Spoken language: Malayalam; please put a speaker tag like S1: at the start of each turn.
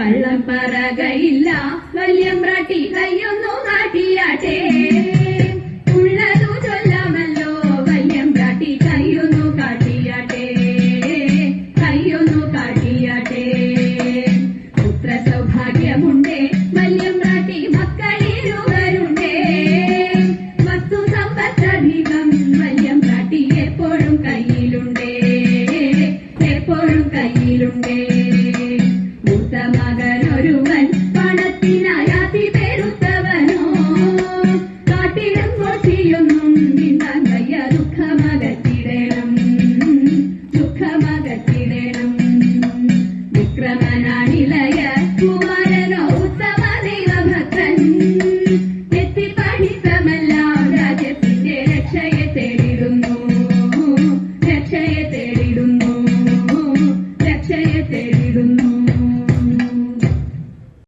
S1: കള്ളം പറകയില്ല വല്യമ്പ്രാട്ടി കയ്യൊന്നു കാട്ടിയാട്ടെ ഉള്ളതു ചൊല്ലാമല്ലോ. വല്യമ്പ്രാട്ടി കയ്യൊന്നു കാട്ടിയാട്ടെ. കയ്യൊന്നു കാട്ടിയാട്ടെ. പുത്ര സൗഭാഗ്യമുണ്ടേ വല്യമ്പ്രാട്ടി മക്കളിരുവരുണ്ടേ വസ്തു സമ്പത്തധികം വല്യമ്പ്രാട്ടി എപ്പോഴും കയ്യിലുണ്ടേ. എപ്പോഴും കയ്യിലുണ്ടേ. തേടിടുന്നു. രക്ഷയെ തേടിടുന്നു.